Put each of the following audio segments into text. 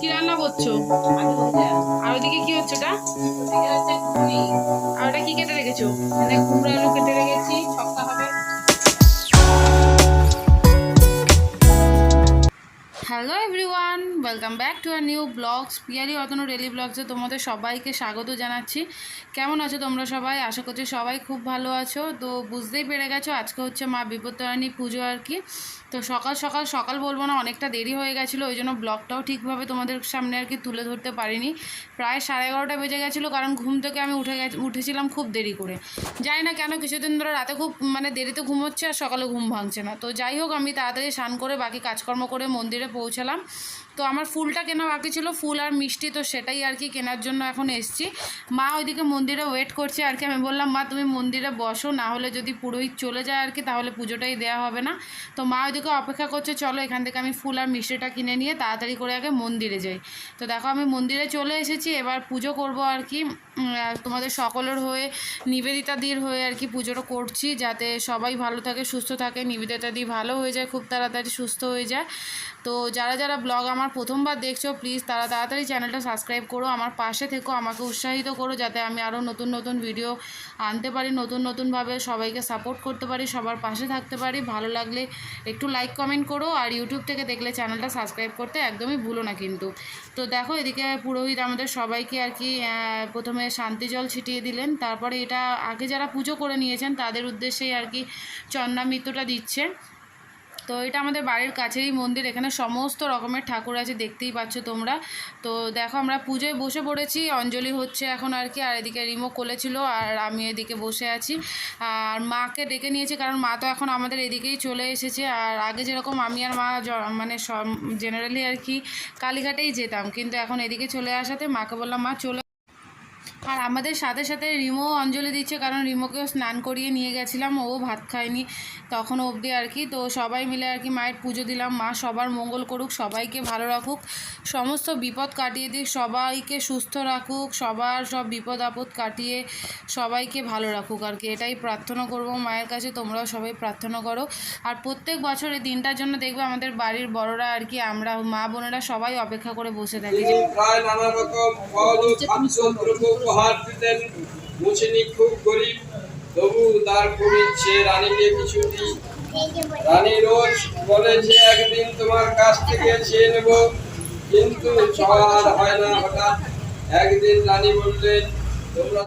কি রান্না করছ? আর ওদিকে কি হচ্ছে ওটা? আর ওটা কি কেটে রেখেছো? মানে কুমড়ো আলু কেটে রেখেছি, ছক্কা হবে। Hello everyone, welcome back to our new vlogs Piyari Atanu daily ব্লগসে তোমাদের সবাইকে স্বাগত জানাচ্ছি। কেমন আছো তোমরা সবাই? আশা করছি সবাই খুব ভালো আছো। তো বুঝতেই পেরে গেছো, আজকে হচ্ছে মা বিপত্তারিণী পুজো আর কি। তো সকাল সকাল সকাল বলব না, অনেকটা দেরি হয়ে গেছিল, ওই জন্য ব্লগটাও ঠিকভাবে তোমাদের সামনে আর কি তুলে ধরতে পারিনি। প্রায় সাড়ে এগারোটা বেজে গেছিল, কারণ ঘুম থেকে আমি উঠে গেছি, উঠেছিলাম খুব দেরি করে। জানি না কেন, কিছুদিন ধরে রাতে খুব মানে দেরিতে ঘুম হচ্ছে আর সকালে ঘুম ভাঙছে না। তো যাই হোক, আমি তাড়াতাড়ি স্নান করে বাকি কাজকর্ম করে মন্দিরে পৌঁছালাম। তো আমার ফুলটা কেনা বাকি ছিল, ফুল আর মিষ্টি তো সেটাই আর কি কেনার জন্য এখন এসছি। মা ওইদিকে মন্দিরে ওয়েট করছে আর কি, আমি বললাম, মা, তুমি মন্দিরে বসো, না হলে যদি পুরোহিত চলে যায় আর কি, তাহলে পুজোটাই দেওয়া হবে না। তো মা ওইদিকে অপেক্ষা করছে, চলো এখান থেকে আমি ফুল আর মিষ্টিটা কিনে নিয়ে তাড়াতাড়ি করে আগে মন্দিরে যাই। তো দেখো, আমি মন্দিরে চলে এসেছি, এবার পুজো করব আর কি তোমাদের সকলের হয়ে নিবেদিতাদির হয়ে আর কি পুজোটা করছি, যাতে সবাই ভালো থাকে, সুস্থ থাকে নিবেদিতাদি ভালো হয়ে যায়, খুব তাড়াতাড়ি সুস্থ হয়ে যায়। তো যারা যারা ব্লগ আমার প্রথমবার দেখছ প্লিজ তারা তাড়াতাড়ি চ্যানেলটা সাবস্ক্রাইব করো, আমার পাশে থেকো, আমাকে উৎসাহিত করো যাতে আমি আরও নতুন নতুন ভিডিও আনতে পারি, নতুন নতুনভাবে সবাইকে সাপোর্ট করতে পারি, সবার পাশে থাকতে পারি। ভালো লাগলে একটু লাইক কমেন্ট করো আর ইউটিউব থেকে দেখলে চ্যানেলটা সাবস্ক্রাইব করতে একদমই ভুলো না কিন্তু। তো দেখো, এদিকে পুরোহিত আমাদের সবাইকে আর কি প্রথমে শান্তি জল ছিটিয়ে দিলেন, তারপরে এটা আগে যারা পুজো করে নিয়েছেন তাদের উদ্দেশ্যেই আর কি চন্দ্রামৃত্যুটা দিচ্ছে। তো এটা আমাদের বাড়ির কাছেরই মন্দির, এখানে সমস্ত রকমের ঠাকুর আছে, দেখতেই পাচ্ছ তোমরা। তো দেখো আমরা পুজোয় বসে পড়েছি, অঞ্জলি হচ্ছে এখন আর কি, আর এদিকে রিমো কোলে ছিল আর আমি এদিকে বসে আছি। আর মাকে ডেকে নিয়েছি, কারণ মা তো এখন আমাদের এদিকেই চলে এসেছে। আর আগে যেরকম আমি আর মা মানে জেনারেলি আর কি কালীঘাটেই যেতাম, কিন্তু এখন এদিকে চলে আসাতে মাকে বললাম, মা চলে আর আমাদের সাথে সাথে রিমো অঞ্জলি দিচ্ছে কারণ রিমোকেও স্নান করিয়ে নিয়ে গেছিলাম ও ভাত খায়নি তখন অবধি আর কি। তো সবাই মিলে আর কি মায়ের পুজো দিলাম মা সবার মঙ্গল করুক সবাইকে ভালো রাখুক সমস্ত বিপদ কাটিয়ে দিক সবাইকে সুস্থ রাখুক সবার সব বিপদ আপদ কাটিয়ে সবাইকে ভালো রাখুক আর কি। এটাই প্রার্থনা করব মায়ের কাছে তোমরাও সবাই প্রার্থনা করো। আর প্রত্যেক বছর এই দিনটার জন্য দেখবে আমাদের বাড়ির বড়রা আর কি আমরা মা বোনেরা সবাই অপেক্ষা করে বসে থাকি উপহার দিতেন। মুছিনি খুব গরিব। তবু তার খুব ইচ্ছে রানীকে কিছু দিই। রানী রোজ বলে যে, একদিন তোমার কাছ থেকে চেয়ে নেব। কিন্তু আর হয় না হঠাৎ। একদিন রানী বললেন, তোমরা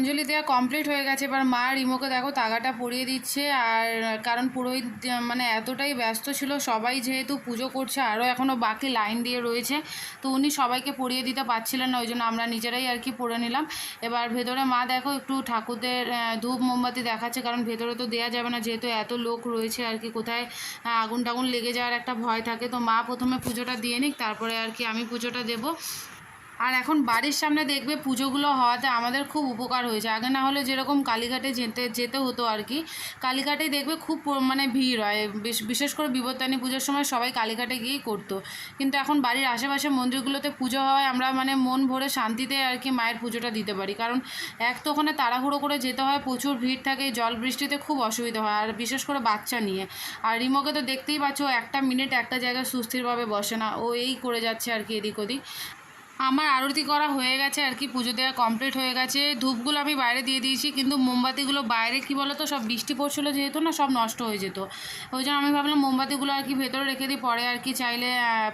অঞ্জলি দেওয়া কমপ্লিট হয়ে গেছে। এবার মা রিমোকে দেখো তাগাটা পরিয়ে দিচ্ছে আর কারণ পুরোহিত মানে এতটাই ব্যস্ত ছিল, সবাই যেহেতু পুজো করছে, আরও এখনও বাকি লাইন দিয়ে রয়েছে। তো উনি সবাইকে পরিয়ে দিতে পারছিলেন না, ওই জন্য আমরা নিজেরাই আর কি পরে নিলাম। এবার ভেতরে মা দেখো একটু ঠাকুরদের ধূপ মোমবাতি দেখাচ্ছে, কারণ ভেতরে তো দেওয়া যাবে না, যেহেতু এত লোক রয়েছে আর কি, কোথায় আগুন টাগুন লেগে যাওয়ার একটা ভয় থাকে। তো মা প্রথমে পুজোটা দিয়ে নিক, তারপরে আর কি আমি পুজোটা দেবো। আর এখন বাড়ির সামনে দেখবে পুজোগুলো হওয়াতে আমাদের খুব উপকার হয়েছে। আগে না হলে যেরকম কালীঘাটে যেতে যেতে হতো আর কি কালীঘাটে দেখবে খুব মানে ভিড় হয়। বিশ- বিশেষ করে বিবর্তানী পুজোর সময় সবাই কালীঘাটে গিয়েই করতো। কিন্তু এখন বাড়ির আশেপাশে মন্দিরগুলোতে পুজো হওয়ায় আমরা মানে মন ভরে শান্তিতে আর কি মায়ের পুজোটা দিতে পারি। কারণ এক তো ওখানে তাড়াহুড়ো করে যেতে হয়, প্রচুর ভিড় থাকে, জল বৃষ্টিতে খুব অসুবিধা হয়। আর বিশেষ করে বাচ্চা নিয়ে। আর রিমোকে তো দেখতেই পাচ্ছ, একটা মিনিট একটা জায়গায় সুস্থিরভাবে বসে না। ও এই করে যাচ্ছে আর কি এদিক ওদিক। আমার আরতি করা হয়ে গেছে আর কি, পুজো দেওয়া কমপ্লিট হয়ে গেছে। ধূপগুলো আমি বাইরে দিয়ে দিয়েছি, কিন্তু মোমবাতিগুলো বাইরে কি বলো তো সব বৃষ্টি পড়ছিল যেহেতু না, সব নষ্ট হয়ে যেত। ওই জন্য আমি ভাবলাম মোমবাতিগুলো আর কি ভেতরে রেখে দিই, পরে আর কি চাইলে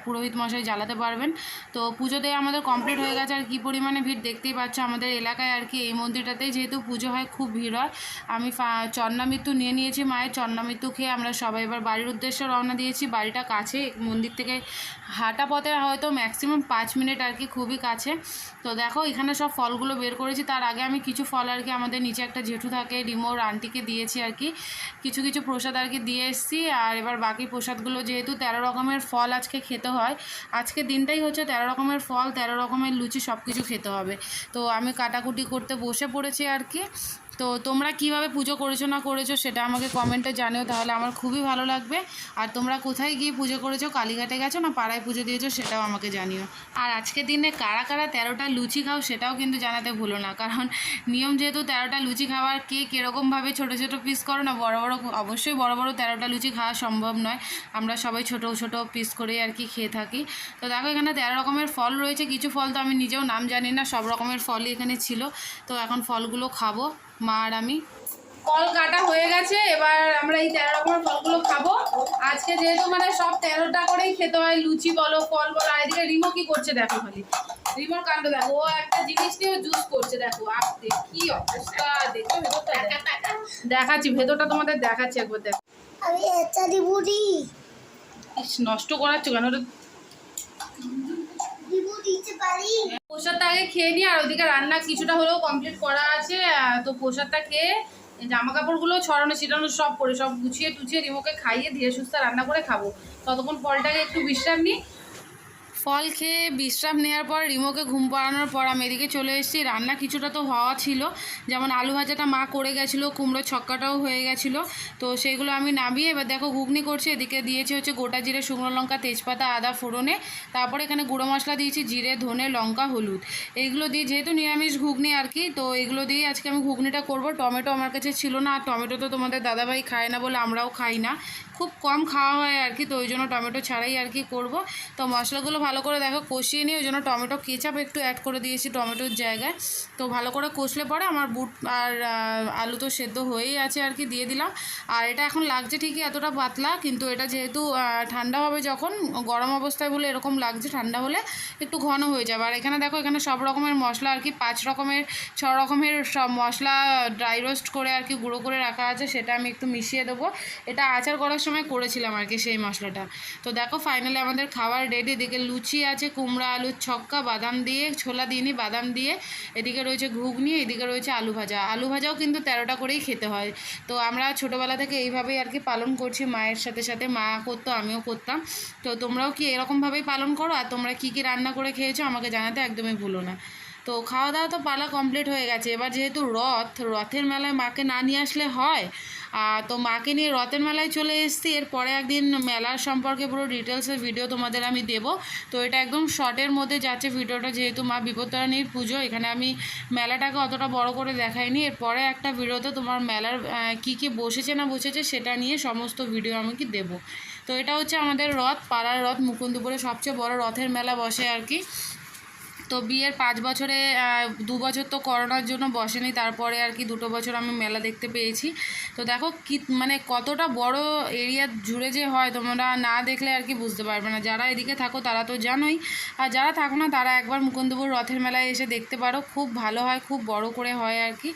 পুরোহিত মশাই জ্বালাতে পারবেন। তো পুজো দেওয়া আমাদের কমপ্লিট হয়ে গেছে, আর কি পরিমাণে ভিড় দেখতেই পাচ্ছ আমাদের এলাকায় আর কি, এই মন্দিরটাতেই যেহেতু পুজো হয়, খুব ভিড় হয়। আমি চন্নামৃত্যু নিয়ে নিয়েছি মায়ের চন্নামৃত্যু খেয়ে আমরা সবাই এবার বাড়ির উদ্দেশ্যে রওনা দিয়েছি। বাড়িটা কাছে, মন্দির থেকে হাঁটা পথে হয়তো ম্যাক্সিমাম পাঁচ মিনিট আর কি খুবই কাছে। তো দেখো, এখানে সব ফলগুলো বের করেছি। তার আগে আমি কিছু ফল আর কি আমাদের নিচে একটা জেঠু থাকে রিমোর আন্টিকে দিয়েছি আর কি। কিছু কিছু প্রসাদ আর কি দিয়ে এসেছি। আর এবার বাকি প্রসাদগুলো যেহেতু তেরো রকমের ফল আজকে খেতে হয়, আজকে দিনটাই হচ্ছে তেরো রকমের ফল, তেরো রকমের লুচি সব কিছু খেতে হবে। তো আমি কাটাকুটি করতে বসে পড়েছি আর কি। তো তোমরা কীভাবে পুজো করেছ না করেছ সেটা আমাকে কমেন্টে জানিও, তাহলে আমার খুবই ভালো লাগবে। আর তোমরা কোথায় গিয়ে পুজো করেছ, কালীঘাটে গেছো না পাড়ায় পুজো দিয়েছ সেটাও আমাকে জানিও। আর আজকের দিনে কারা কারা তেরোটা লুচি খাও সেটাও কিন্তু জানাতে ভুলো না। কারণ নিয়ম যেহেতু তেরোটা লুচি খাওয়ার কে কীরকমভাবে ছোটো ছোটো পিস করো না, বড় বড় অবশ্যই বড় বড় তেরোটা লুচি খাওয়া সম্ভব নয়। আমরা সবাই ছোট ছোট পিস করেই আর কি খেয়ে থাকি। তো দেখো এখানে তেরো রকমের ফল রয়েছে। কিছু ফল তো আমি নিজেও নাম জানি না, সব রকমের ফলই এখানে ছিল। তো এখন ফলগুলো খাব, মা আর আমি। ফল কাটা হয়ে গেছে, এবার আমরা এই তেরো খাব আজকে যেহেতু মানে সব তেরোটা করেই খেতে হয় লুচি বলো ফল বলো আর এদিকে রিমো কি করছে দেখো খালি। রিমোর কাণ্ড দেখো ও একটা জিনিস নিয়ে জুস করছে দেখো আস্তে কি অবস্থা দেখো ভেতরটা। দেখাচ্ছি ভেতরটা তোমাদের দেখাচ্ছি একবার দেখো। আমি এটা দিবুড়ি ইস, নষ্ট করাচ্ছ কেন ওটা দিব প্রসাদটা আগে খেয়ে নিই আর ওইদিকে রান্না কিছুটা হলেও কমপ্লিট করা আছে তো প্রসাদটা খেয়ে জামা কাপড়গুলো ছড়ানো, ছিটানো সব করে, সব গুছিয়ে টুছিয়ে রিমোকে খাইয়ে ধীরে সুস্থ রান্না করে খাব। ততক্ষণ ফলটাকে একটু বিশ্রাম নিই ফল খেয়ে বিশ্রাম নেওয়ার পর রিমোকে ঘুম পাড়ানোর পর আমি এদিকে চলে এসেছি। রান্না কিছুটা তো হওয়া ছিল। যেমন আলু ভাজাটা মা করে গেছিল কুমড়ো ছক্কাটাও হয়ে গেছিল। তো সেগুলো আমি নামিয়ে এবার দেখো ঘুগনি করছি। এদিকে দিয়েছি হচ্ছে গোটা জিরে, শুকনো লঙ্কা, তেজপাতা, আদা, ফোড়নে। তারপরে এখানে গুঁড়ো মশলা দিয়েছি, জিরে, ধনে, লঙ্কা, হলুদ। এইগুলো দিয়ে যেহেতু নিরামিষ ঘুগনি আর কি, তো এগুলো দিয়ে আজকে আমি ঘুগনিটা করব। টমেটো আমার কাছে ছিল না। আর টমেটো তো তোমাদের দাদাভাই খায় না বলে আমরাও খাই না। খুব কম খাওয়া হয় আর কি, তো ওই জন্য টমেটো ছাড়াই আর কি করব। তো মশলাগুলো ভালো করে দেখো কষিয়ে নিয়ে, ওই জন্য টমেটো কেচাপ একটু অ্যাড করে দিয়েছি টমেটোর জায়গায়। তো ভালো করে কষলে পরে আমার বুট আর আলু তো সেদ্ধ হয়েই আছে আর কি, দিয়ে দিলাম। আর এটা এখন লাগছে ঠিকই এতটা পাতলা, কিন্তু এটা যেহেতু ঠান্ডা হবে যখন, গরম অবস্থায় বলে এরকম লাগছে ঠান্ডা হলে একটু ঘন হয়ে যাবে। আর এখানে দেখো, এখানে সব রকমের মশলা আর কি, পাঁচ রকমের, ছ রকমের সব মশলা ড্রাই রোস্ট করে আর কি গুঁড়ো করে রাখা আছে, সেটা আমি একটু মিশিয়ে দেবো। এটা আচার করার সময় করেছিলাম আর কি সেই মশলাটা। তো দেখো ফাইনালি আমাদের খাবার রেডি এদিকে লুচি আছে, কুমড়া, আলুর ছক্কা, বাদাম দিয়ে, ছোলা দিইনি, বাদাম দিয়ে। এদিকে রয়েছে ঘুগনি, এদিকে রয়েছে আলু ভাজা। আলু ভাজাও কিন্তু তেরোটা করেই খেতে হয়। তো আমরা ছোটোবেলা থেকে এইভাবেই আর কি পালন করছি মায়ের সাথে সাথে। মা করতো, আমিও করতাম। তো তোমরাও কি এরকমভাবেই পালন করো? আর তোমরা কী কী রান্না করে খেয়েছো আমাকে জানাতে একদমই ভুলো না। তো খাওয়া দাওয়া তো পালা কমপ্লিট হয়ে গেছে। এবার যেহেতু রথ, রথের মেলায় মাকে না নিয়ে আসলে হয় তো মাকে নিয়ে রথের মেলায় চলে এসেছি। এরপরে একদিন মেলার সম্পর্কে পুরো ডিটেলসের ভিডিও তোমাদের আমি দেব। তো এটা একদম শর্টের মধ্যে যাচ্ছে ভিডিওটা, যেহেতু মা বিপত্তারানীর পুজো, এখানে আমি মেলাটাকে অতটা বড় করে দেখাইনি। এরপরে একটা ভিডিওতে তোমার মেলার কী কী বসেছে না বসেছে সেটা নিয়ে সমস্ত ভিডিও আমি কি দেবো। তো এটা হচ্ছে আমাদের রথ, পাড়ার রথ, মুকুন্দপুরে সবচেয়ে বড় রথের মেলা বসে আর কি। তো বিয়ের পাঁচ বছরে দু বছর তো করোনার জন্য বসেনি, তারপরে আর কি দুটো বছর আমি মেলা দেখতে পেয়েছি। তো দেখো কি মানে কতটা বড় এরিয়া জুড়ে যে হয়, তোমরা না দেখলে আর কি বুঝতে পারবে না। যারা এদিকে থাকো তারা তো জানোই, আর যারা থাকো না তারা একবার মুকুন্দপুর রথের মেলায় এসে দেখতে পারো, খুব ভালো হয়, খুব বড় করে হয় আর কি।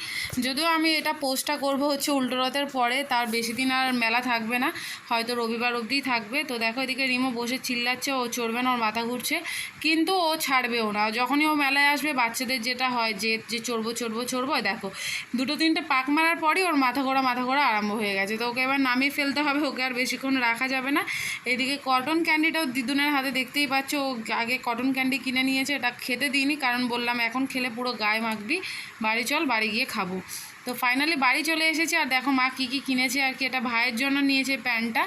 যদিও আমি এটা পোস্টটা করব হচ্ছে উল্টো রথের পরে, তার বেশি দিন আর মেলা থাকবে না, হয়তো রবিবার অবধিই থাকবে। তো দেখো এদিকে রিমো বসে চিল্লাচ্ছে, ও চড়বে না, ওর মাথা ঘুরছে, কিন্তু ও ছাড়বেও না। যখনই ও মেলায় আসবে, বাচ্চাদের যেটা হয়, যে যে চড়বো চড়বো চড়বো, দেখো। দুটো, তিনটে পাক মারার পরই ওর মাথা ঘোরা মাথা ঘোরা আরম্ভ হয়ে গেছে। তো ওকে এবার নামিয়ে ফেলতে হবে, ওকে আর বেশিক্ষণ রাখা যাবে না। এদিকে কটন ক্যান্ডিটাও দিদুনের হাতে দেখতেই পাচ্ছ, ও আগে কটন ক্যান্ডি কিনে নিয়েছে, এটা খেতে দিইনি, কারণ বললাম এখন খেলে পুরো গায়ে মাখবি। বাড়ি চল, বাড়ি গিয়ে খাব। তো ফাইনালি বাড়ি চলে এসেছি আর দেখো মা কী কী কিনেছে আর কি। এটা ভাইয়ের জন্য নিয়েছে প্যান্টটা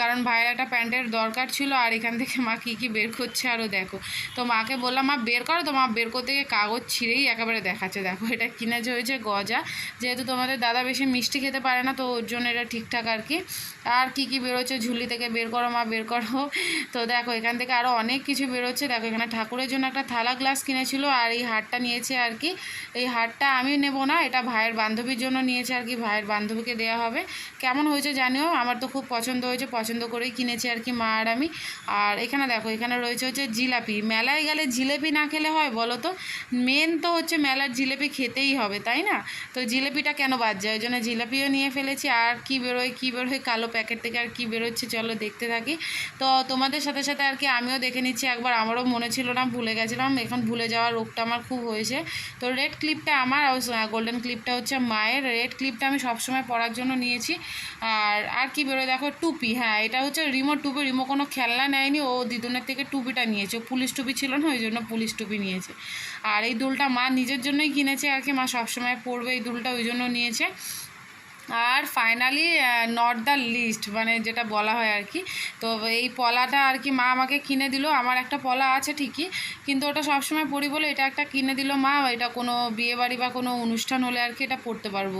কারণ ভাইয়ের একটা প্যান্টের দরকার ছিল আর এখান থেকে মা কী কী বের করছে আরও দেখো। তো মাকে বললাম, মা, বের করো তো, মা, বের করতে গিয়ে কাগজ ছিঁড়েই একেবারে দেখাচ্ছে। দেখো, এটা কিনেছে হয়েছে গজা। যেহেতু তোমাদের দাদা বেশি মিষ্টি খেতে পারে না, তো ওর জন্য এটা ঠিকঠাক আর কি। আর কি কি বেরোচ্ছে, ঝুলি থেকে বের করো মা, বের করো। তো দেখো, এখান থেকে আরও অনেক কিছু বেরোচ্ছে। দেখো, এখানে ঠাকুরের জন্য একটা থালা গ্লাস কিনেছিল আর এই হারটা নিয়েছে আর কি। এই হারটা আমি নেব না, এটা ভাইয়ের বান্ধবীর জন্য নিয়েছে আর কি, ভাইয়ের বান্ধবীকে দেওয়া হবে। কেমন হয়েছে জানিও? আমার তো খুব পছন্দ হয়েছে, পছন্দ করেই কিনেছি আর কি মা আর আমি। আর এখানে দেখো, এখানে রয়েছে হচ্ছে জিলাপি। মেলায় গেলে জিলেপি না খেলে হয় বলো তো? মেন তো হচ্ছে মেলার জিলেপি খেতেই হবে, তাই না? তো জিলেপিটা কেন বাদ যায়? ওই জন্য জিলাপিও নিয়ে ফেলেছি। আর কি বেরোয় কি বেরোয়, কালো প্যাকেট থেকে আর কি বেরোচ্ছে, চলো দেখতে থাকি। তো তোমাদের সাথে সাথে আর কি আমিও দেখে নিচ্ছি, একবার আমারও মনে ছিল না, ভুলে গেছিলাম। এখন ভুলে যাওয়ার রোগটা আমার খুব হয়েছে। তো রেড ক্লিপটা আমার গোল্ডেন ক্লিপটা হচ্ছে মায়ের। রেড ক্লিপটা আমি সবসময় পরার জন্য নিয়েছি। আর আর কি বেরোয় দেখো, টুপি। হ্যাঁ এটা হচ্ছে রিমো টুপি। রিমো কোনো খেলনা নেয়নি। ও দিদুনের থেকে টুপিটা নিয়েছে। পুলিশ টুপি ছিল না, ওই জন্য পুলিশ টুপি নিয়েছে। আর এই দুলটা মা নিজের জন্যই কিনেছে আর কি। মা সবসময় পরবে এই দুলটা, ওই জন্য নিয়েছে। আর ফাইনালি নট দ্য লিস্ট মানে যেটা বলা হয় আর কি, তো এই পলাটা আর কি মা আমাকে কিনে দিল। আমার একটা পলা আছে ঠিকই, কিন্তু ওটা সবসময় পরি বলে এটা একটা কিনে দিল মা, এটা কোনো বিয়েবাড়ি বা কোনো অনুষ্ঠান হলে আর কি এটা পড়তে পারব।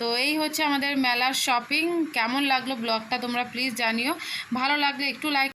তো এই হচ্ছে আমাদের মেলার শপিং কেমন লাগল ব্লগটা তোমরা প্লিজ জানিও। ভালো লাগলে একটু লাইক